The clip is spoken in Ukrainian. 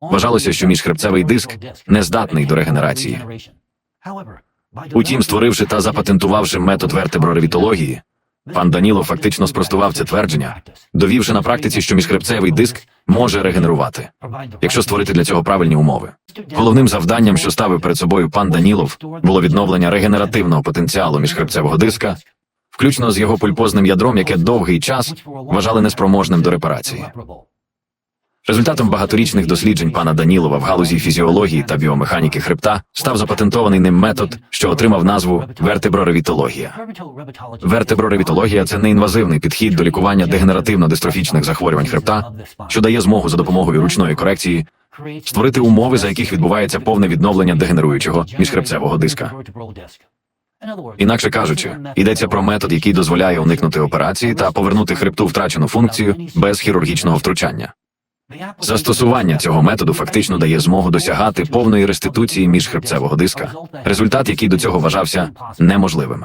Вважалося, що міжхребцевий диск не здатний до регенерації. Утім, створивши та запатентувавши метод вертеброревітології, пан Даніло фактично спростував це твердження, довівши на практиці, що міжхребцевий диск може регенерувати, якщо створити для цього правильні умови. Головним завданням, що ставив перед собою пан Данілов, було відновлення регенеративного потенціалу міжхребцевого диска, включно з його пульпозним ядром, яке довгий час вважали неспроможним до репарації. Результатом багаторічних досліджень пана Данілова в галузі фізіології та біомеханіки хребта став запатентований ним метод, що отримав назву вертеброревітологія. Вертеброревітологія це неінвазивний підхід до лікування дегенеративно-дистрофічних захворювань хребта, що дає змогу за допомогою ручної корекції створити умови, за яких відбувається повне відновлення дегенеруючого міжхребцевого диска. Інакше кажучи, йдеться про метод, який дозволяє уникнути операції та повернути хребту втрачену функцію без хірургічного втручання. Застосування цього методу фактично дає змогу досягати повної реституції міжхребцевого диска, результат, який до цього вважався неможливим.